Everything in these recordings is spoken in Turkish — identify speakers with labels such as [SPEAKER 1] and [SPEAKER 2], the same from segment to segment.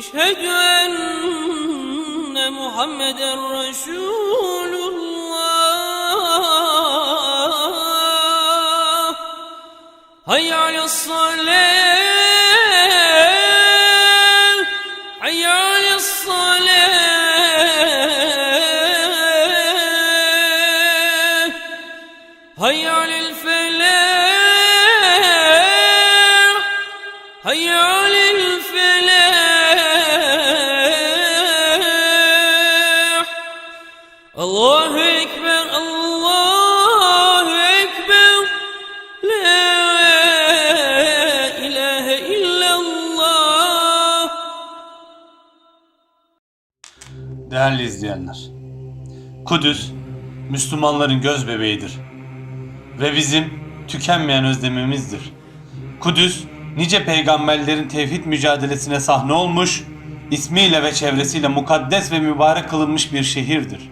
[SPEAKER 1] أشهد أن محمد رسول الله. هيا على الصلاة. هيا على الصلاة.
[SPEAKER 2] Değerli izleyenler, Kudüs, Müslümanların göz bebeğidir ve bizim tükenmeyen özlemimizdir. Kudüs, nice peygamberlerin tevhid mücadelesine sahne olmuş, ismiyle ve çevresiyle mukaddes ve mübarek kılınmış bir şehirdir.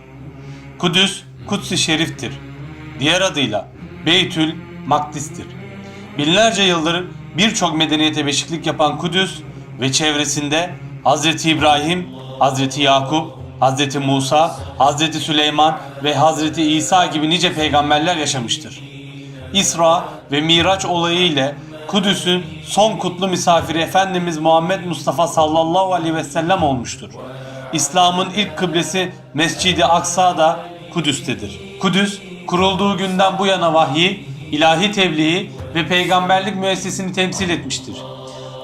[SPEAKER 2] Kudüs, Kudüs-i Şerif'tir. Diğer adıyla Beytül Makdis'tir. Binlerce yıldır birçok medeniyete beşiklik yapan Kudüs ve çevresinde Hazreti İbrahim, Hazreti Yakup, Hazreti Musa, Hazreti Süleyman ve Hazreti İsa gibi nice peygamberler yaşamıştır. İsra ve Miraç olayı ile Kudüs'ün son kutlu misafiri Efendimiz Muhammed Mustafa sallallahu aleyhi ve sellem olmuştur. İslam'ın ilk kıblesi Mescid-i Aksa da Kudüs'tedir. Kudüs kurulduğu günden bu yana vahyi, ilahi tebliği ve peygamberlik müessesini temsil etmiştir.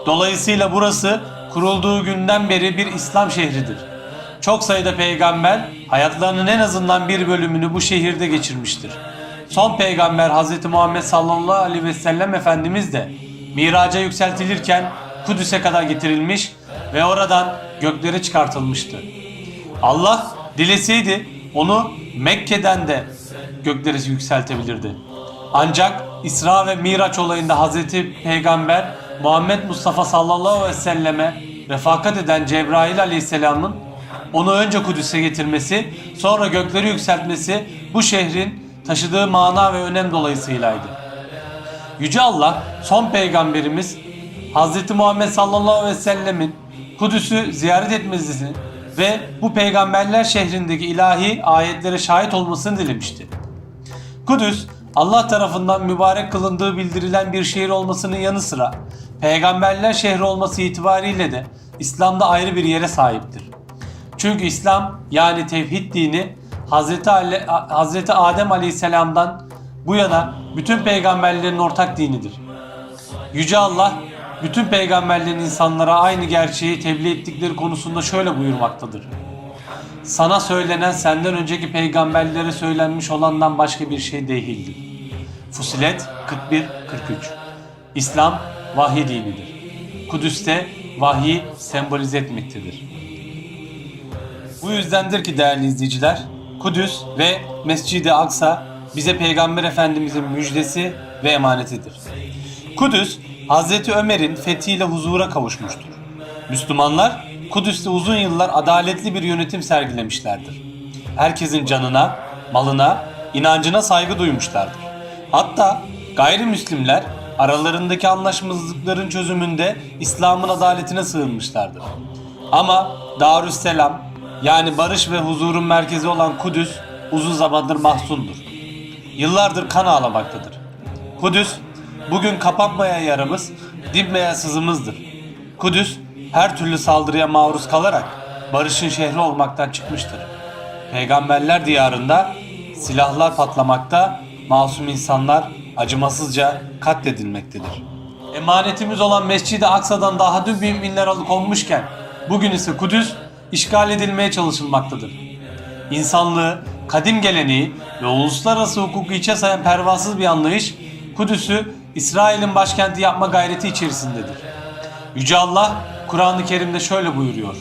[SPEAKER 2] Dolayısıyla burası kurulduğu günden beri bir İslam şehridir. Çok sayıda peygamber hayatlarının en azından bir bölümünü bu şehirde geçirmiştir. Son peygamber Hz. Muhammed sallallahu aleyhi ve sellem Efendimiz de miraca yükseltilirken Kudüs'e kadar getirilmiş ve oradan göklere çıkartılmıştı. Allah dileseydi onu Mekke'den de göklere yükseltebilirdi. Ancak İsra ve Miraç olayında Hazreti Peygamber Muhammed Mustafa sallallahu aleyhi ve selleme refakat eden Cebrail aleyhisselamın onu önce Kudüs'e getirmesi, sonra gökleri yükseltmesi bu şehrin taşıdığı mana ve önem dolayısıylaydı. Yüce Allah son peygamberimiz Hz. Muhammed sallallahu aleyhi ve sellemin Kudüs'ü ziyaret etmesini ve bu peygamberler şehrindeki ilahi ayetlere şahit olmasını dilemişti. Kudüs Allah tarafından mübarek kılındığı bildirilen bir şehir olmasının yanı sıra peygamberler şehri olması itibariyle de İslam'da ayrı bir yere sahiptir. Çünkü İslam yani tevhid dini Hazreti, Ale, Hazreti Adem Aleyhisselam'dan bu yana bütün peygamberlerin ortak dinidir. Yüce Allah bütün peygamberlerin insanlara aynı gerçeği tebliğ ettikleri konusunda şöyle buyurmaktadır. Sana söylenen senden önceki peygamberlere söylenmiş olandan başka bir şey değildir. Fusilet 41-43 İslam vahiy dinidir. Kudüs'te vahyi sembolize etmektedir. Bu yüzdendir ki değerli izleyiciler, Kudüs ve Mescid-i Aksa bize Peygamber Efendimizin müjdesi ve emanetidir. Kudüs, Hazreti Ömer'in fethiyle huzura kavuşmuştur. Müslümanlar, Kudüs'te uzun yıllar adaletli bir yönetim sergilemişlerdir. Herkesin canına, malına, inancına saygı duymuşlardır. Hatta gayrimüslimler aralarındaki anlaşmazlıkların çözümünde İslam'ın adaletine sığınmışlardır. Ama Darüsselam yani barış ve huzurun merkezi olan Kudüs uzun zamandır mahzundur. Yıllardır kan ağlamaktadır. Kudüs bugün kapanmayan yaramız, dinmeyen sızımızdır. Kudüs her türlü saldırıya maruz kalarak barışın şehri olmaktan çıkmıştır. Peygamberler diyarında silahlar patlamakta, masum insanlar acımasızca katledilmektedir. Emanetimiz olan Mescid-i Aksa'dan daha dün müminler alıkonmuşken bugün ise Kudüs işgal edilmeye çalışılmaktadır. İnsanlığı, kadim geleneği ve uluslararası hukuku içe sayan pervasız bir anlayış Kudüs'ü İsrail'in başkenti yapma gayreti içerisindedir. Yüce Allah Kur'an-ı Kerim'de şöyle buyuruyor.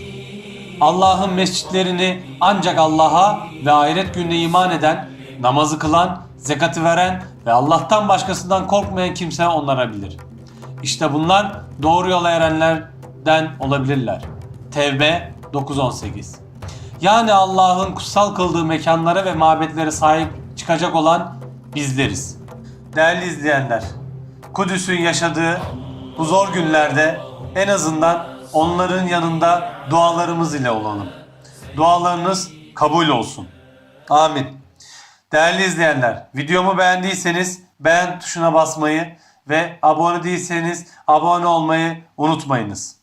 [SPEAKER 2] Allah'ın mescitlerini ancak Allah'a ve ahiret gününe iman eden, namazı kılan, zekatı veren ve Allah'tan başkasından korkmayan kimse onlara bilir. İşte bunlar doğru yola erenlerden olabilirler. Tevbe 9.18 Yani Allah'ın kutsal kıldığı mekanlara ve mabetlere sahip çıkacak olan bizleriz. Değerli izleyenler, Kudüs'ün yaşadığı bu zor günlerde en azından onların yanında dualarımız ile olalım. Dualarınız kabul olsun. Amin. Değerli izleyenler, videomu beğendiyseniz beğen tuşuna basmayı ve abone değilseniz abone olmayı unutmayınız.